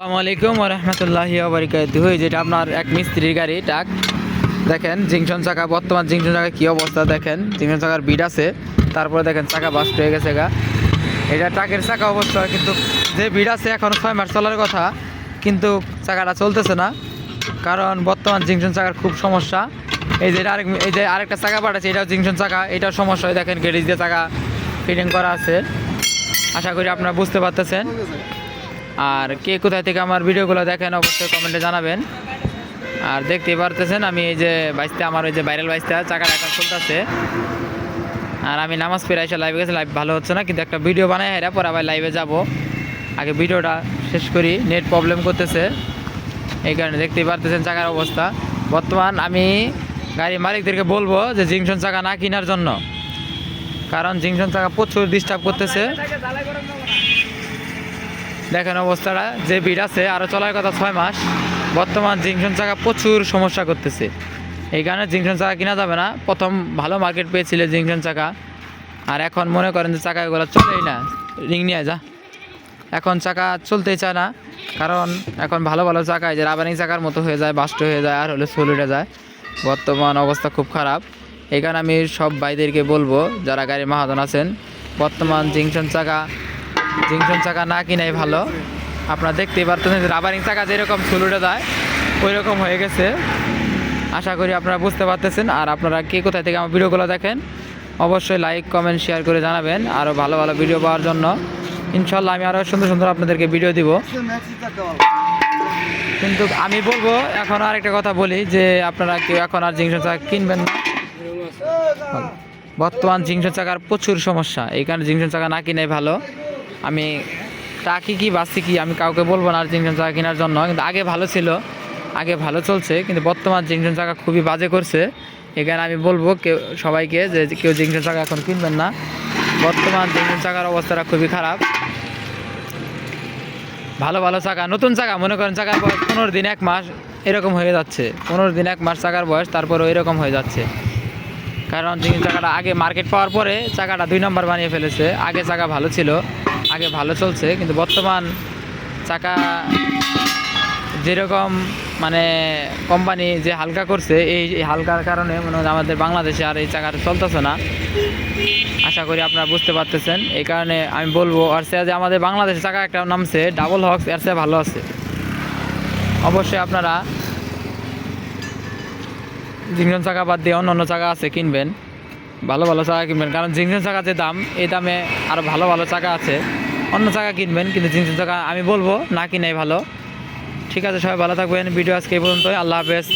আসসালামু আলাইকুম রহমতুল্লাহি বারিকাতুহ। যেটা আপনার এক মিস্ত্রির গাড়ি ট্রাক দেখেন, জিংশন চাকা, বর্তমান জিংশন চাকা কী অবস্থা দেখেন। জিংশন চাকার বিড আছে, তারপরে দেখেন চাকা বাস্ট হয়ে গেছে গা। এটা ট্রাকের চাকা অবস্থা, কিন্তু যে বিড আছে এখন ছয় মাস চলার কথা, কিন্তু চাকাটা চলতেছে না। কারণ বর্তমান জিংশন চাকার খুব সমস্যা। এই যে আরেক, এই যে আরেকটা চাকা পাঠাচ্ছে, এটাও জিংশন চাকা, এটাও সমস্যা দেখেন গেরিজ দিয়ে চাকা ফিটিং করা আছে। আশা করি আপনারা বুঝতে পারতেছেন। আর কে কোথায় থেকে আমার ভিডিওগুলো দেখেন অবশ্যই কমেন্টে জানাবেন। আর দেখতেই পারতেছেন, আমি এই যে বাইসতে, আমার ওই যে ভাইরাল বাইসতে চাকা একটা চলতেছে আর আমি নামাজ পড়ে এসে লাইভে গেছি লাইভ ভালো হচ্ছে না, কিন্তু একটা ভিডিও বানাই হেরা পরে আবার লাইভে যাব। আগে ভিডিওটা শেষ করি নেট প্রবলেম করতেছে। এই কারণে দেখতেই পারতেছেন চাকার অবস্থা। বর্তমান আমি গাড়ি মালিকদেরকে বলব যে জিংশন চাকা না কেনার জন্য। কারণ জিংশন চাকা প্রচুর ডিস্টার্ব করতেছে। দেখেন অবস্থাটা, যে ভিড় আছে আরও চলার কথা ছয় মাস। বর্তমান জিংশন চাকা প্রচুর সমস্যা করতেছে। এই কারণে জিংশন চাকা কিনা যাবে না। প্রথম ভালো মার্কেট পেয়েছিল জিংশন চাকা। আর এখন মনে করেন যে চাকা এগুলো চলেই না। রিং নিয়ে যা। এখন চাকা চলতেই চায় না। কারণ এখন ভালো ভালো চাকা এই যে রাবারিং চাকার মতো হয়ে যায়, বাস্ট হয়ে যায়, আর হলে উঠে যায়। বর্তমান অবস্থা খুব খারাপ। এই কারণে আমি সব ভাইদেরকে বলব, যারা গাড়ি মাহাজন আছেন, বর্তমান জিংশন চাকা জিংশন চাকা না কিনাই ভালো। আপনারা দেখতেই পারতেছেন রাবারিং চাকা যেরকম চুলুটে যায় ওই রকম হয়ে গেছে। আশা করি আপনারা বুঝতে পারতেছেন। আর আপনারা কে কোথায় থেকে আমার ভিডিওগুলো দেখেন, অবশ্যই লাইক, কমেন্ট, শেয়ার করে জানাবেন। আরও ভালো ভালো ভিডিও পাওয়ার জন্য। ইনশাল্লাহ আমি আরও সুন্দর সুন্দর আপনাদেরকে ভিডিও দিব। কিন্তু আমি বলব, এখন আর একটা কথা বলি যে আপনারা কেউ এখন আর জিংশন চাকা কিনবেন বর্তমান জিংসন চাকার প্রচুর সমস্যা। এই কারণে জিংশন চাকা না কিনাই ভালো। আমি টাকি কি বাঁচছি কি, আমি কাউকে বলব না আর জিংশন চাকা কেনার জন্য। কিন্তু আগে ভালো ছিল, আগে ভালো চলছে, কিন্তু বর্তমান জিংশন চাকা খুবই বাজে করছে। এখানে আমি বলব কেউ, সবাইকে যে কেউ জিংশন চাকা এখন কিনবেন না। বর্তমান জিংশন চাকার অবস্থাটা খুবই খারাপ। ভালো ভালো চাকা নতুন চাকা মনে করেন চাকার বয়স পনেরো দিন, এক মাস, এরকম হয়ে যাচ্ছে। পনেরো দিন, এক মাস চাকার বয়স, তারপরও এরকম হয়ে যাচ্ছে। কারণ জিনিস চাকাটা আগে মার্কেট পাওয়ার পরে চাকাটা দুই নম্বর বানিয়ে ফেলেছে। আগে চাকা ভালো ছিল। আগে ভালো চলছে, কিন্তু বর্তমান চাকা যেরকম মানে কোম্পানি যে হালকা করছে, এই হালকার কারণে মনে হয় আমাদের বাংলাদেশে আর এই চাকাটা চলতেছে না। আশা করি আপনারা বুঝতে পারতেছেন, এই কারণে আমি বলব, আর সে যে আমাদের বাংলাদেশে চাকা একটা নামছে ডাবল হক্স এর চেয়ে ভালো আছে। অবশ্যই আপনারা জিংজন চাকা বাদ দিয়ে অন্য অন্য চাকা আছে কিনবেন, ভালো ভালো চাকা কিনবেন, কারণ জিংজন চাকা যে দাম, এই দামে আরও ভালো ভালো চাকা আছে। অন্য জায়গা কিনবেন, কিন্তু জিন্সের জায়গা আমি বলব না কিনাই ভালো। ঠিক আছে, সবাই ভালো থাকবেন। ভিডিও আজকে এই পর্যন্তই। আল্লাহ হাফেজ।